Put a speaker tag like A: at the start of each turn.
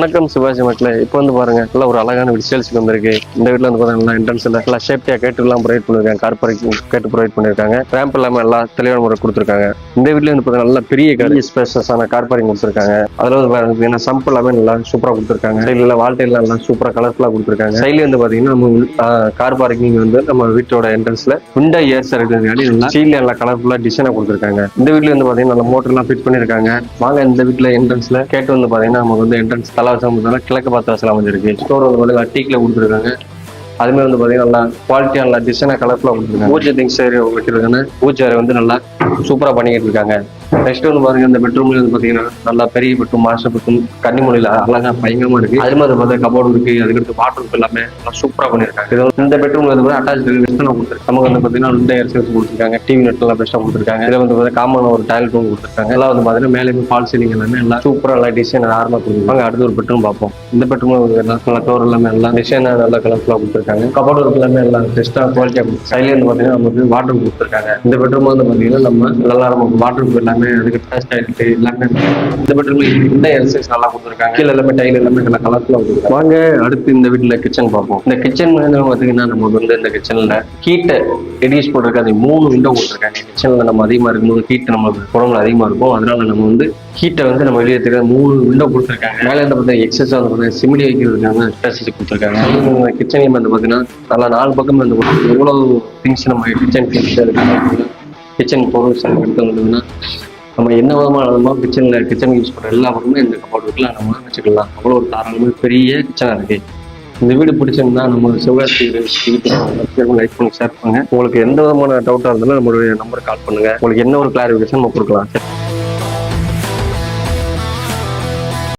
A: வணக்கம் சிவாஜி மக்களே. இப்போ வந்து பாருங்க நல்ல ஒரு அழகான வீடு சேல்ஸுக்கு வந்திருக்கு. இந்த வீட்டில் வந்து பார்த்தீங்கன்னா நல்லா என்ட்ரன்ஸ்ல நல்லா சேஃப்டியா கேட்டு எல்லாம் ப்ரொவைட் பண்ணிருக்காங்க. கார் பார்க்கிங் கேட்டு ப்ரொவைட் பண்ணிருக்காங்க. ரேம்ப் இல்லாம எல்லாம் தெளிவான முறை கொடுத்துருக்காங்க. இந்த வீட்ல வந்து பாருங்க நல்லா பெரிய கார் ஸ்பேசஸான கார் பார்க்கிங் கொடுத்துருக்காங்க. அதுல வந்து பார்த்தீங்கன்னா சம்ப் எல்லாமே நல்லா சூப்பரா கொடுத்துருக்காங்க. சைடுல வால்டைல் எல்லாம் சூப்பரா கலர்ஃபுல்லா கொடுத்துருக்காங்க. சைடுல வந்து பாத்தீங்கன்னா நம்ம கார் பார்க்கிங் வந்து நம்ம வீட்டோட என்ட்ரன்ஸ்ல விண்டோ ஏர்ஸ் இருக்கிறதுனால நல்லா ஸ்டீல் நல்லா கலர்ஃபுல்லா டிசைனா கொடுத்துருக்காங்க. இந்த வீட்ல வந்து பாத்தீங்கன்னா நல்லா மோட்டர் எல்லாம் ஃபிட் பண்ணிருக்காங்க. வாங்க இந்த வீட்டில் என்ட்ரன்ஸ்ல கேட்டு வந்து பாத்தீங்கன்னா நமக்கு வந்து என்ட்ரன்ஸ் கலாச்சாரம் பார்த்தீங்கன்னா கிழக்கு பார்த்த வாசல் அமைஞ்சிருக்கு. ஸ்டோர் வந்து பாத்தீங்கன்னா டீக்ல கொடுத்துருக்காங்க. அதுமாதிரி வந்து பாத்தீங்கன்னா நல்லா குவாலிட்டியா நல்லா டிசைனாக கலர்ஃபுல்லா கொடுத்துருக்காங்க. பூஜை திங்ஸ் வச்சிருக்காங்க பூஜை வந்து நல்லா சூப்பரா பண்ணிக்கிட்டு இருக்காங்க. நெக்ஸ்ட் வந்து பாருங்க இந்த பெட்ரூம்ல வந்து பாத்தீங்கன்னா நல்லா பெரிய பெட்ரூம் மாஸ்டர் பெட்ரூம் கன்னிமொழியில அழகா பயங்கரமா இருக்கு. அது மாதிரி பார்த்தா கபோர்டு இருக்கு அதுக்கடுத்து வாட்டர் எல்லாமே நல்லா சூப்பரா பண்ணிருக்காங்க. இது வந்து இந்த பெட்ரூம்ல வந்து அட்டாச் வெஸ்டர்ன் கொடுத்துருக்காங்க நமக்கு வந்து பாத்தீங்கன்னா ரெண்டு ஏர் சேர்த்து கொடுத்துருக்காங்க டிவி நெட் எல்லாம் பெஸ்டா கொடுத்துருக்காங்க. இதுல வந்து பாத்தீங்கன்னா காமன் ஒரு டைல் ரூம் கொடுத்துருக்காங்க. எல்லாம் வந்து பாத்தீங்கன்னா மேலே ஃபால் சீலிங் எல்லாமே எல்லாம் சூப்பரா நல்லா டிசைன் ஆரம்பா கொடுத்துருக்காங்க. அடுத்து ஒரு பெட்ரூம் பார்ப்போம். இந்த பெட்ரூம்ல நல்லா டோர் எல்லாமே எல்லாம் டிசைனா நல்லா கலர்ஃபுல்லா கொடுத்துருக்காங்க. கபோர்டு எல்லாமே எல்லாம் பெஸ்டா குவாலிட்டியா சைட்ல வந்து பாத்தீங்கன்னா நமக்கு வாட்டர் கொடுத்துருக்காங்க. இந்த பெட்ரூம் வந்து பாத்தீங்கன்னா நம்ம நல்லா நமக்கு வாட்டர் எல்லாமே அதுக்கு அட்டாச் ஆயிருக்கு எல்லாமே இந்த பெட்ரூம்ல இந்த எல்சைஸ் நல்லா கொடுத்துருக்காங்க. கீழே எல்லாமே டைல் எல்லாமே நல்லா கலர்ஃபுல்லா கொடுத்துருக்காங்க. வாங்க அடுத்து இந்த வீட்டுல கிச்சன் பார்ப்போம். இந்த கிச்சன் வந்து பாத்தீங்கன்னா நமக்கு வந்து இந்த கிச்சன்ல ஹீட்டை ரெடியூஸ் பண்றதுக்கு அது மூணு விண்டோ கொடுத்துருக்காங்க. கிச்சன்ல நம்ம அதிகமா இருக்கும்போது ஹீட் நம்ம புறம்ல அதிகமா இருக்கும். அதனால நம்ம வந்து ஹீட்டை வந்து நம்ம வெளியே தெரியாத மூணு விண்டோ கொடுத்துருக்காங்க. மேலே வந்து பார்த்தீங்கன்னா எக்ஸஸ் வந்து பார்த்தீங்கன்னா சிமிடி வைக்கிறதுக்காக ஸ்பேசிட்டி கொடுத்துருக்காங்க. கிச்சனையும் வந்து பார்த்தீங்கன்னா நல்லா நாலு பக்கம் வந்து எவ்வளோ திங்ஸ் நம்ம கிச்சன் திங்ஸ் கிச்சன் பொருள்ஸ் எடுத்து வந்தோம்னா நம்ம என்ன விதமான விதமாக கிச்சனில் கிச்சன் யூஸ் பண்ணுற எல்லா பொருளுமே இந்த கபோர்டுக்குலாம் நம்ம வச்சுக்கலாம். அவ்வளோ ஒரு தாராளமாக பெரிய கிச்சனாக இருக்குது இந்த வீடு பிடிச்சிருந்தா நம்ம சிவகாசி லைக் பண்ணி ஷேர் பண்ணுங்க. உங்களுக்கு எந்த விதமான டவுட்டாக இருந்தாலும் நம்மளுடைய நம்பருக்கு கால் பண்ணுங்க. உங்களுக்கு என்ன ஒரு கிளாரிஃபிகேஷன் நம்ம கொடுக்கலாம்.